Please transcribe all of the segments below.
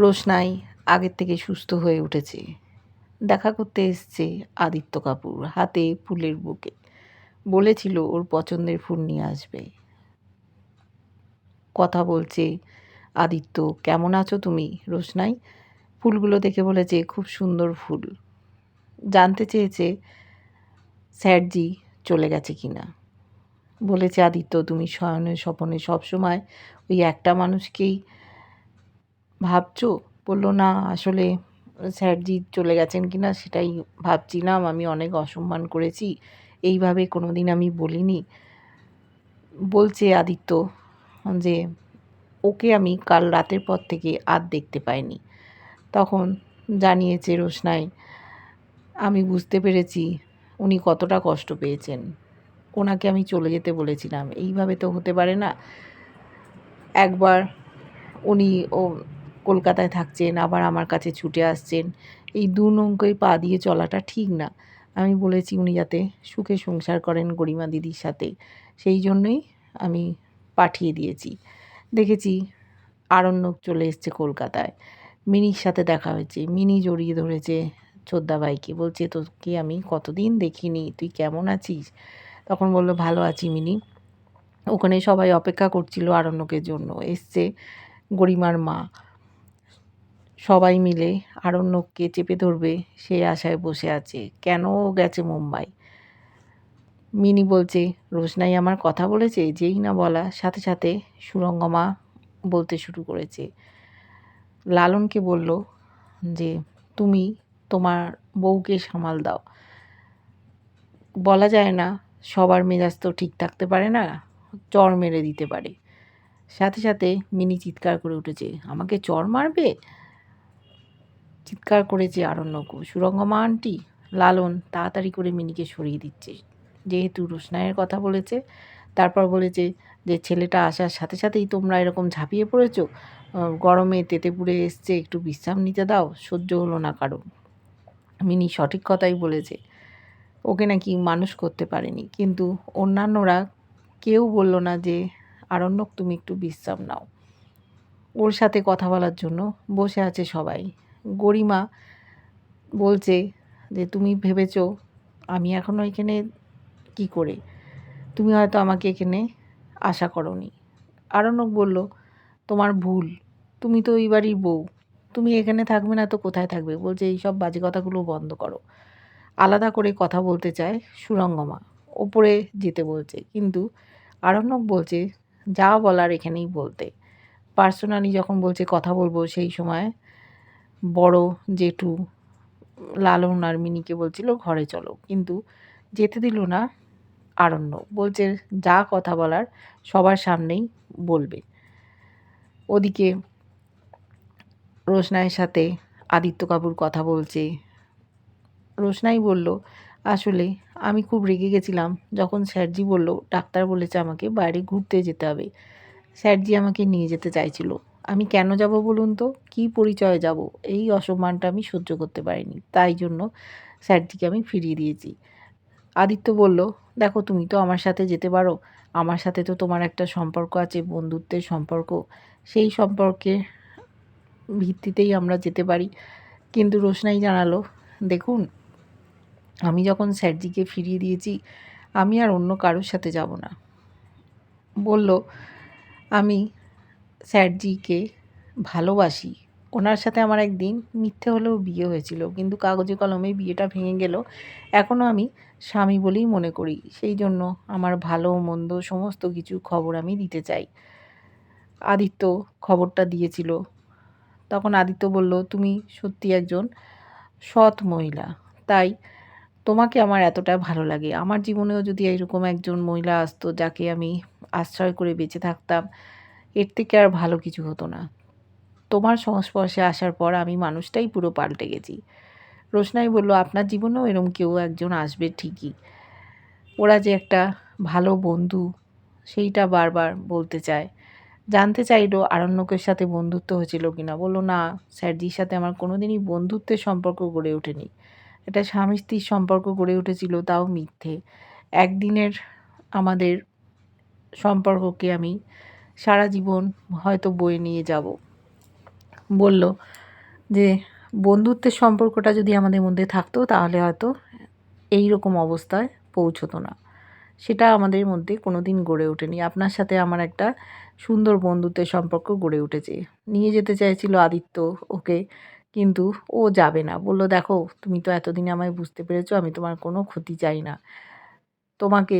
রোশনাই আগের থেকে সুস্থ হয়ে উঠেছে। দেখা করতে এসছে আদিত্য কাপুর হাতে ফুলের বুকে। বলেছিল ওর পছন্দের ফুল নিয়ে আসবে। কথা বলছে, আদিত্য, কেমন আছো তুমি? রোশনাই, ফুলগুলো দেখে বলেছে খুব সুন্দর ফুল। জানতে চেয়েছে স্যারজি চলে গেছে কিনা বলেছে, আদিত্য, তুমি শয়নে স্বপনে সবসময় ওই একটা মানুষকেই ভাবছ? বলল, না, আসলে স্যারজি চলে গেছেন কি না সেটাই ভাবছিলাম। আমি অনেক অসম্মান করেছি। এইভাবে কোনো দিন আমি বলিনি। বলছে আদিত্য যে, ওকে আমি কাল রাতের পর থেকে আর দেখতে পাইনি। তখন জানিয়েছে রোশনাই, আমি বুঝতে পেরেছি উনি কতটা কষ্ট পেয়েছেন। ওনাকে আমি চলে যেতে বলেছিলাম। এইভাবে তো হতে পারে না। একবার উনি ও কলকাতায় থাকছেন, আবার আমার কাছে ছুটে আসছেন, এই দু নৌকোয় পা দিয়ে চলাটা ঠিক না। আমি বলেছি উনি যাতে সুখে সংসার করেন গরিমা দিদির সাথে, সেই জন্যই আমি পাঠিয়ে দিয়েছি। দেখেছি আরণ্যক চলে এসছে কলকাতায়। মিনির সাথে দেখা হয়েছে, মিনি জড়িয়ে ধরেছে ছোদ্দাভাইকে বলছে, তোকে আমি কতদিন দেখিনি, তুই কেমন আছিস? তখন বলল, ভালো আছি মিনি। ওখানে সবাই অপেক্ষা করছিল আরণ্যকের জন্য, এসছে গরিমার মা। সবাই মিলে আরণ্যককে চেপে ধরবে সেই আশায় বসে আছে। কেন গেছে মুম্বাই? মিনি বলছে রোশনাই আমার কথা বলেছে, যেই না বলা। সাথে সাথে সুরঙ্গমা বলতে শুরু করেছে। লালনকে বলল, যে তুমি তোমার বউকে সামাল দাও। বলা যায় না, সবার মেজাজ তো ঠিক থাকতে পারে না, চর মেরে দিতে পারে। সাথে সাথে মিনি চিৎকার করে উঠেছে, আমাকে চর মারবে? চিৎকার করেছে আরণ্যকু, সুরঙ্গমা আন্টি, লালন তাড়াতাড়ি করে মিনিকে সরিয়ে দিচ্ছে। যেহেতু রোশনাইয়ের কথা বলেছে, তারপর বলেছে যে ছেলেটা আসার সাথে সাথেই তোমরা এরকম ঝাঁপিয়ে পড়েছো গরমে তেতে পুড়ে এসছে, একটু বিশ্রাম নিতে দাও, সহ্য হলো না কারও। মিনি সঠিক কথাই বলেছে। ওকে নাকি মানুষ করতে পারেনি, কিন্তু অন্যান্যরা কেউ বলল না যে, আরণ্যক, তুমি একটু বিশ্রাম নাও। ওর সাথে কথা বলার জন্য বসে আছে সবাই। গরিমা বলছে যে, তুমি ভেবেছো আমি এখনও এখানে কি করে? তুমি হয়তো আমাকে এখানে আশা করনি। আরণ্যক বলল, তোমার ভুল। তুমি তো বাড়ির বউ। তুমি এখানে থাকবে না তো কোথায় থাকবে? বলছে এই সব বাজে কথাগুলো বন্ধ করো। আলাদা করে কথা বলতে চায় সুরঙ্গমা। ওপরে যেতে বলছে। কিন্তু আরণ্যক বলছে, যা বলার এখানেই বলতে। পার্সোনালি যখন বলছে, কথা বলব সেই সময় বড় জেঠু লালন আর মিনিকে বলছিল, ঘরে চলো। কিন্তু যেতে দিল না আরণ্য। বলছে, যা কথা বলার সবার সামনেই বলবে। ওদিকে রোশনাইয়ের সাথে আদিত্য কাপুর কথা বলছে। রোশনাই বলল, আসলে আমি খুব রেগে গেছিলাম যখন স্যারজি বলল, ডাক্তার বলেছে আমাকে বাইরে ঘুরতে যেতে হবে। স্যারজি আমাকে নিয়ে যেতে চাইছিল। আমি কেন যাব বলুন তো? কী পরিচয়ে যাব? এই অসম্মানটা আমি সহ্য করতে পারিনি। তাই জন্য স্যারজিকে আমি ফিরিয়ে দিয়েছি। আদিত্য বলল, দেখো, তুমি তো আমার সাথে যেতে পারো। আমার সাথে তো তোমার একটা সম্পর্ক আছে, বন্ধুত্বের সম্পর্ক। সেই সম্পর্কে ভিত্তিতেই আমরা যেতে পারি। কিন্তু রোশনাই জানালো, দেখুন, আমি যখন স্যারজিকে ফিরিয়ে দিয়েছি, আমি আর অন্য কারোর সাথে যাব না। বলল, আমি স্যারজিকে ভালোবাসি। ওনার সাথে আমার একদিন মিথ্যে হলেও বিয়ে হয়েছিল, কিন্তু কাগজে কলমে বিয়েটা ভেঙে গেল। এখনও আমি স্বামী বলেই মনে করি, সেই জন্য আমার ভালো মন্দ সমস্ত কিছু খবর আমি দিতে চাই। আদিত্য খবরটা দিয়েছিল। তখন আদিত্য বলল, তুমি সত্যি একজন সৎ মহিলা, তাই তোমাকে আমার এতটা ভালো লাগে। আমার জীবনেও যদি এরকম একজন মহিলা আসতো যাকে আমি আশ্রয় করে বেঁচে থাকতাম এর থেকে আর ভালো কিছু হতো না। তোমার সংস্পর্শে আসার পর আমি মানুষটাই পুরো পাল্টে গেছি। রোশনাই বলল, আপনার জীবনেও এরম কেউ একজন আসবে ঠিকই। ওরা যে একটা ভালো বন্ধু, সেইটা বারবার বলতে চায়। জানতে চাইলো আরণ্যকের সাথে বন্ধুত্ব হয়েছিল কিনা? বলল, না, স্যারজির সাথে আমার কোনো দিনই বন্ধুত্বের সম্পর্ক গড়ে ওঠেনি। এটা স্বামী স্ত্রীর সম্পর্ক গড়ে উঠেছিল, তাও মিথ্যে। একদিনের আমাদের সম্পর্ককে আমি সারা জীবন হয়তো বয়ে নিয়ে যাব। বলল যে, বন্ধুত্বের সম্পর্কটা যদি আমাদের মধ্যে থাকতো, তাহলে হয়তো এই রকম অবস্থায় পৌঁছতো না। সেটা আমাদের মধ্যে কোনো দিন গড়ে ওঠেনি। আপনার সাথে আমার একটা সুন্দর বন্ধুত্বের সম্পর্ক গড়ে উঠেছে। নিয়ে যেতে চাইছিল আদিত্য ওকে, কিন্তু ও যাবে না। বলল, দেখো, তুমি তো এতদিন আমায় বুঝতে পেরেছ, আমি তোমার কোনো ক্ষতি চাই না। তোমাকে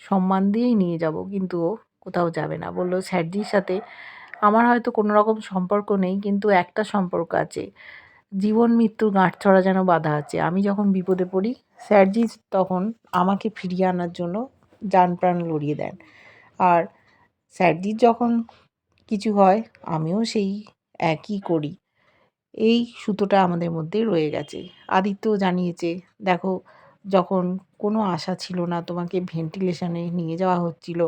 সম্মান দিয়েই নিয়ে যাব। কিন্তু ও কোথাও যাবে না। বলল, স্যারজির সাথে আমার হয়তো কোনো রকম সম্পর্ক নেই, কিন্তু একটা সম্পর্ক আছে। জীবন, মৃত্যুর গাঁটছড়া যেন বাধা আছে। আমি যখন বিপদে পড়ি, স্যারজি তখন আমাকে ফিরিয়ে আনার জন্য যান প্রাণ লড়িয়ে দেন। আর স্যারজির যখন কিছু হয়, আমিও সেই একই করি। এই সুতোটা আমাদের মধ্যে রয়ে গেছে। আদিত্যও জানিয়েছে, দেখো যখন কোনো আশা ছিল না, তোমাকে ভেন্টিলেশনে নিয়ে যাওয়া হচ্ছিল,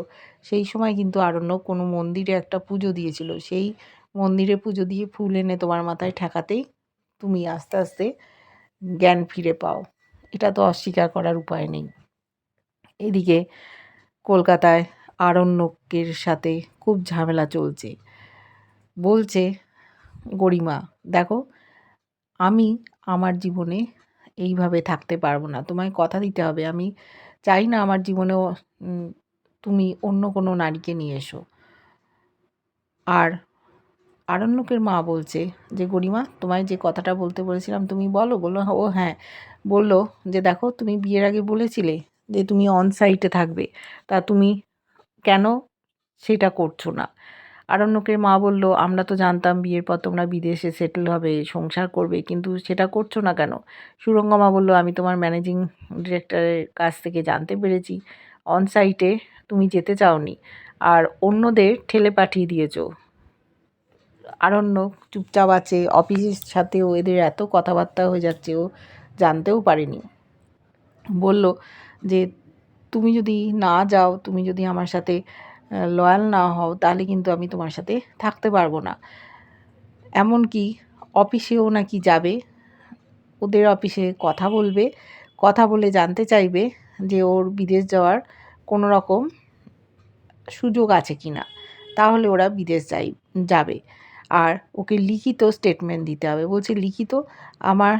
সেই সময় কিন্তু আরণ্যক কোনো মন্দিরে একটা পুজো দিয়েছিল। সেই মন্দিরে পুজো দিয়ে ফুল এনে তোমার মাথায় ঠেকাতেই তুমি আস্তে আস্তে জ্ঞান ফিরে পাও। এটা তো অস্বীকার করার উপায় নেই। এদিকে কলকাতায় আরণ্যকের সাথে খুব ঝামেলা চলছে। বলছে, গরিমা, দেখো, আমি আমার জীবনে এইভাবে থাকতে পারব না। তোমায় কথা দিতে হবে। আমি চাই না আমার জীবনেও তুমি অন্য কোনো নারীকে নিয়ে এসো। আর আরণ্যকের মা বলছে যে, গরিমা, তোমায় যে কথাটা বলতে বলেছিলাম, তুমি বলো। বলল, ও হ্যাঁ। বলল যে, দেখো, তুমি বিয়ের আগে বলেছিলে যে, তুমি অন সাইটে থাকবে। তা তুমি কেন সেটা করছ না? আরণ্যকের মা বলল, আমরা তো জানতাম বিয়ের পর তোমরা বিদেশে সেটেল হবে, সংসার করবে, কিন্তু সেটা করছ না কেন? সুরঙ্গমা বলল, আমি তোমার ম্যানেজিং ডিরেক্টরের কাছ থেকে জানতে পেরেছি। অন সাইটে তুমি যেতে চাওনি, আর অন্যদের ঠেলে পাঠিয়ে দিয়েছ। আরণ্যক চুপচাপ আছে অফিসের সাথেও এদের এত কথাবার্তা হয়ে যাচ্ছে, ও জানতেও পারেনি। বলল যে, তুমি যদি না যাও, তুমি যদি আমার সাথে লয়াল না হও, তাহলে কিন্তু আমি তোমার সাথে থাকতে পারব না। এমনকি অফিসেও নাকি যাবে, ওদের অফিসে কথা বলবে, কথা বলে জানতে চাইবে যে ওর বিদেশ যাওয়ার কোনো রকম সুযোগ আছে কি না। তাহলে ওরা বিদেশ যাই, যাবে। আর ওকে লিখিত স্টেটমেন্ট দিতে হবে। বলছে, লিখিত? আমার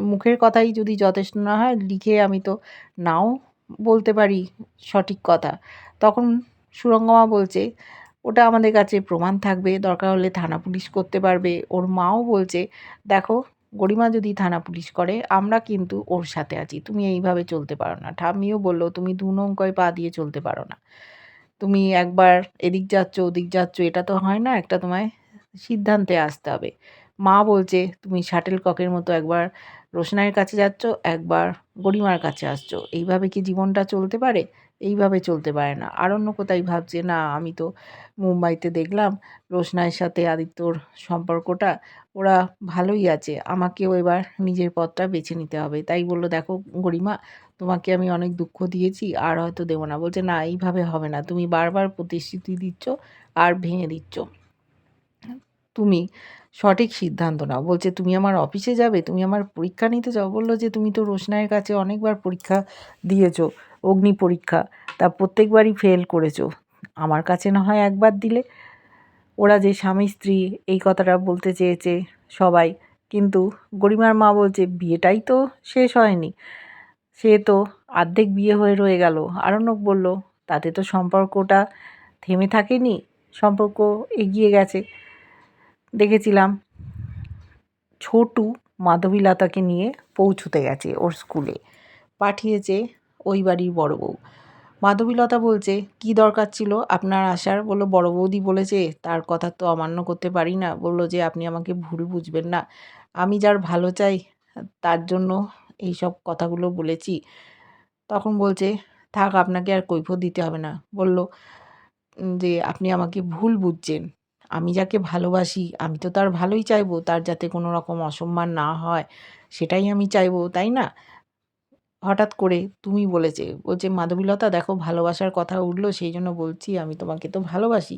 মুখের কথাই যদি যথেষ্ট না হয়, লিখে আমি তো নাও বলতে পারি সঠিক কথা। তখন সুরঙ্গমা বলছে, ওটা আমাদের কাছে প্রমাণ থাকবে, দরকার হলে থানা পুলিশ করতে পারবে। ওর মাও বলছে, দেখো, গরিমা যদি থানা পুলিশ করে, আমরা কিন্তু ওর সাথে আছি। তুমি এইভাবে চলতে পারো না। ঠাম্মিও বলল, তুমি দু নৌকায় পা দিয়ে চলতে পারো না। তুমি একবার এদিক যাচ্ছ, ওদিক যাচ্ছ, এটা তো হয় না, একটা তোমায় সিদ্ধান্তে আসতে হবে। মা বলছে, তুমি শাটেল ককের মতো একবার রোশনাইয়ের কাছে যাচ্ছ, একবার গরিমার কাছে আসছো। এইভাবে কি জীবনটা চলতে পারে? এইভাবে চলতে পারে না। আরণ্য কোথায় ভাবছে, না, আমি তো মুম্বাইতে দেখলাম রোশনাইয়ের সাথে আদিত্যর সম্পর্কটা, ওরা ভালোই আছে, আমাকেও এবার নিজের পথটা বেছে নিতে হবে। তাই বলল, দেখো গরিমা, তোমাকে আমি অনেক দুঃখ দিয়েছি, আর হয়তো দেবো না। বলছে, না, এইভাবে হবে না। তুমি বারবার প্রতিশ্রুতি দিচ্ছ আর ভেঙে দিচ্ছ। তুমি সঠিক সিদ্ধান্ত নাও। বলছে, তুমি আমার অফিসে যাবে, তুমি আমার পরীক্ষা নিতে যাও। বলল যে, তুমি তো রোশনাইয়ের কাছে অনেকবার পরীক্ষা দিয়েছ। অগ্নি পরীক্ষা। তা প্রত্যেকবারই ফেল করেছ। আমার কাছে না হয় একবার দিলে। ওরা যে স্বামী স্ত্রী, এই কথাটা বলতে চেয়েছে সবাই। কিন্তু গরিমার মা বলছে, বিয়েটাই তো শেষ হয়নি। সে তো অর্ধেক বিয়ে হয়ে রয়ে গেল। আরণ্যক বলল, তাতে তো সম্পর্কটা থেমে থাকেনি। সম্পর্ক এগিয়ে গেছে। দেখেছিলাম ছোটু মাধবীলতাকে নিয়ে পৌঁছতে গেছে ওর স্কুলে। পাঠিয়েছে ওই বাড়ির বড় বউ। মাধবীলতা বলছে, কি দরকার ছিল আপনার আসার? বলল, বড় বৌদি বলেছে, তার কথা তো অমান্য করতে পারি না। বলল যে, আপনি আমাকে ভুল বুঝবেন না। আমি যার ভালো চাই, তার জন্য এই সব কথাগুলো বলেছি। তখন বলছে, থাক, আপনাকে আর কৈফত দিতে হবে না। বলল যে, আপনি আমাকে ভুল বুঝছেন। আমি যাকে ভালোবাসি, আমি তো তার ভালোই চাইব। তার যাতে কোনো রকম অসম্মান না হয়, সেটাই আমি চাইব, তাই না? হঠাৎ করে তুমি বলেছে বলছে মাধবীলতা, দেখো ভালোবাসার কথা উঠল, সেই জন্য বলছি আমি তোমাকে তো ভালোবাসি।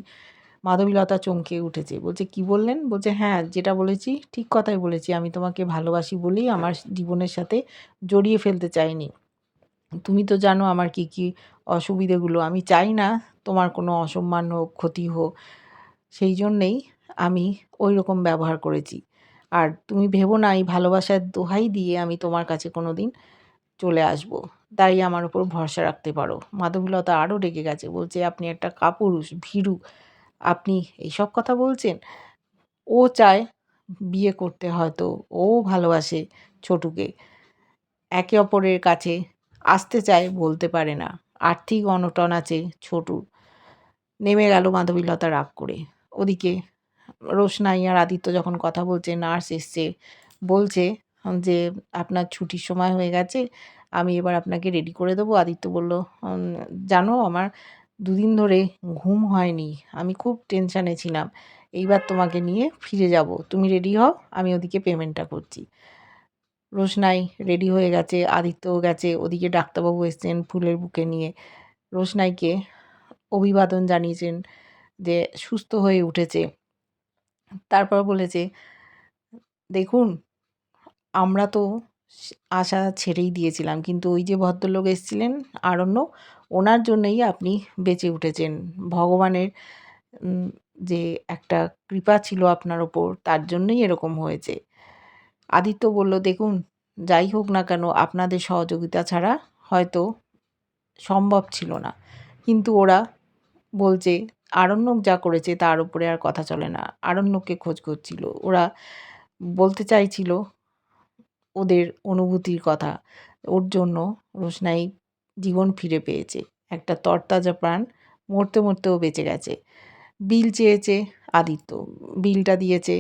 মাধবীলতা চমকে উঠেছে, বলছে, কি বললেন? বলছে হ্যাঁ যেটা বলেছি, ঠিক কথাই বলেছি, আমি তোমাকে ভালোবাসি বলেই আমার জীবনের সাথে জড়িয়ে ফেলতে চাইনি। তুমি তো জানো আমার কি কি অসুবিধেগুলো, আমি চাই না তোমার কোনো অসম্মান হোক, ক্ষতি হোক, সেই জন্যেই আমি ওই রকম ব্যবহার করেছি। আর তুমি ভেবো না, এই ভালোবাসার দোহাই দিয়ে আমি তোমার কাছে কোনো দিন চলে আসব। তাই আমার উপর ভরসা রাখতে পারো। মাধবীলতা আরও রেগে গেছে, বলছে, আপনি একটা কাপুরুষ, ভীরু, আপনি এইসব কথা বলছেন? ও চায় বিয়ে করতে হয়তো, ও ভালোবাসে ছোটুকে। একে অপরের কাছে আসতে চায় বলতে পারে না। আর্থিক অনটন আছে ছোটুর। নেমে গেল মাধবীলতা রাগ করে। ওদিকে রোশনাই আর আদিত্য যখন কথা বলছে, নার্স এসছে, বলছে যে আপনার ছুটির সময় হয়ে গেছে, আমি এবার আপনাকে রেডি করে দেবো। আদিত্য বলল জানো আমার দুদিন ধরে ঘুম হয়নি, আমি খুব টেনশানে ছিলাম। এইবার তোমাকে নিয়ে ফিরে যাব। তুমি রেডি হও, আমি ওদিকে পেমেন্টটা করছি। রোশনাই রেডি হয়ে গেছে, আদিত্যও গেছে, ওদিকে ডাক্তারবাবু এসছেন ফুলের বুকে নিয়ে। রোশনাইকে অভিবাদন জানিয়েছেন যে সুস্থ হয়ে উঠেছে। তারপর বলেছে, দেখুন আমরা তো আশা ছেড়েই দিয়েছিলাম। কিন্তু ওই যে ভদ্রলোক এসেছিলেন, আরণ্য, ওনার জন্যই আপনি বেঁচে উঠেছেন। ভগবানের যে একটা কৃপা ছিল আপনার ওপর, তার জন্যই এরকম হয়েছে। আদিত্য বলল, দেখুন, যাই হোক না কেন, আপনাদের সহযোগিতা ছাড়া হয়তো সম্ভব ছিল না। কিন্তু ওরা বলছে আরণ্যক যা করেছে, তার উপরে আর কথা চলে না। আরণ্যককে খোঁজ করছিল। ওরা বলতে চাইছিল ওদের অনুভূতির কথা, ওর জন্য রোশনাই জীবন ফিরে পেয়েছে। একটা তরতাজা প্রাণ মরতে মরতেও বেঁচে গেছে। বিল চেয়েছে আদিত্য। বিলটা দিয়েছে।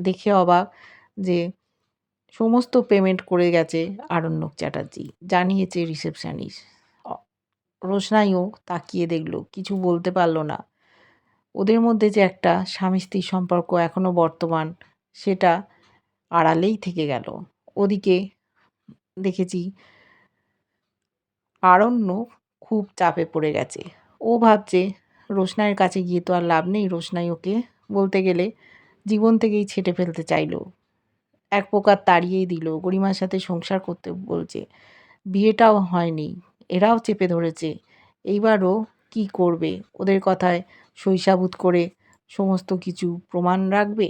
দেখে অবাক যে সমস্ত পেমেন্ট করে গেছে আরণ্যক চ্যাটার্জি। জানিয়েছে রিসেপশনিস্ট। রোশনাইও তাকিয়ে দেখল, কিছু বলতে পারল না। ওদের মধ্যে যে একটা স্বামী স্ত্রীর সম্পর্ক এখনও বর্তমান, সেটা আড়ালেই থেকে গেল। ওদিকে দেখেছি। আরণ্য খুব চাপে পড়ে গেছে। ও ভাবছে, রোশনাইয়ের কাছে গিয়ে তো আর লাভ নেই, রোশনাই ওকে বলতে গেলে জীবন থেকেই ছেটে ফেলতে চাইলো। এক প্রকার তাড়িয়েই দিল। গরিমার সাথে সংসার করতে বলছে, বিয়েটাও হয়নি, এরাও চেপে ধরেছে। এইবারও কি করবে? ওদের কথায় শৈশাবুত করে সমস্ত কিছু প্রমাণ রাখবে?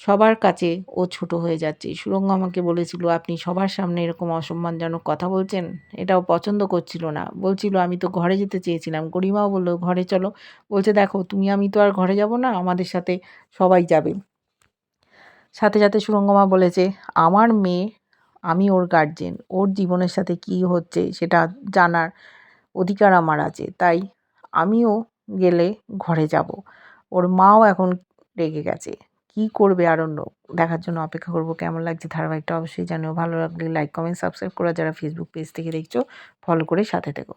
সবার কাছে ও ছোট হয়ে যাচ্ছে। সুরঙ্গ আমাকে বলেছিল, আপনি সবার সামনে এরকম অসম্মানজনক কথা বলছেন? এটাও পছন্দ করছিল না। বলছিল, আমি তো ঘরে যেতে চেয়েছিলাম। গরিমাও বলল, ঘরে চলো। বলছে, দেখো, তুমি, আমি তো আর ঘরে যাব না, আমাদের সাথে সবাই যাবে। সাথে সাথে সুরঙ্গমা বলেছে, আমার মেয়ে, আমি ওর গার্জেন ওর জীবনের সাথে কী হচ্ছে সেটা জানার অধিকার আমার আছে, তাই আমিও গেলে ঘরে যাব। ওর মাও এখন রেগে গেছে। কি করবে আরণ্য? দেখার জন্য অপেক্ষা করব। কেমন লাগছে ধারাবাহিকটা অবশ্যই জানিও। ভালো লাগলে লাইক কমেন্ট সাবস্ক্রাইব করা যারা ফেসবুক পেজ থেকে দেখছ ফলো করে সাথে থেকো।